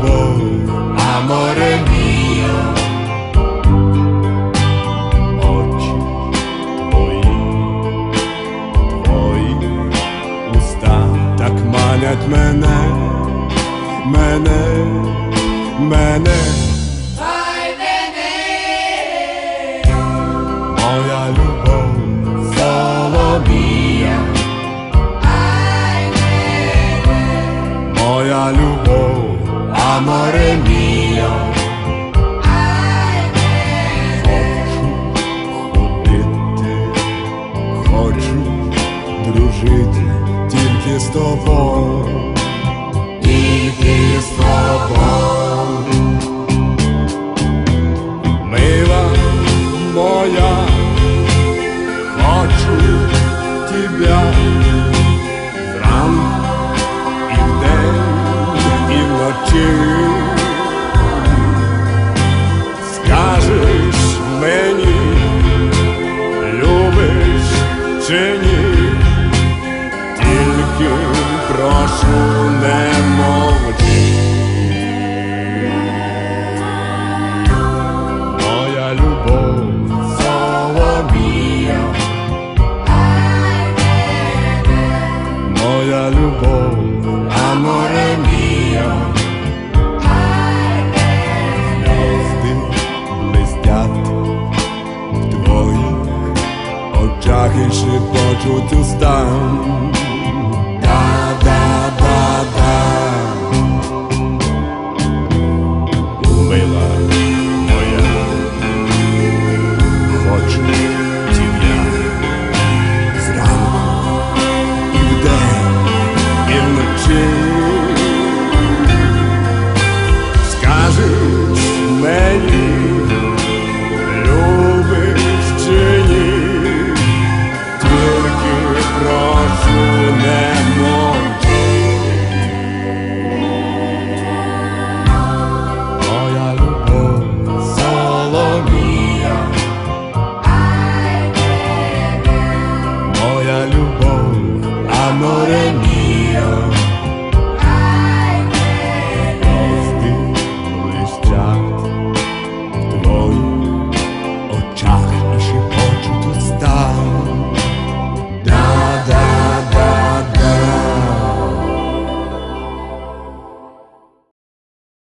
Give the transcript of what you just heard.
тобою, аморе міо. Очі мої, твої уста так манять мене, мене, мене. Amore mio. Хочу ходити, хочу дружити тільки з тобою. І. Скажеш мені, любиш чи ні, тільки прошу не в твоїх очах і шепочуть устам.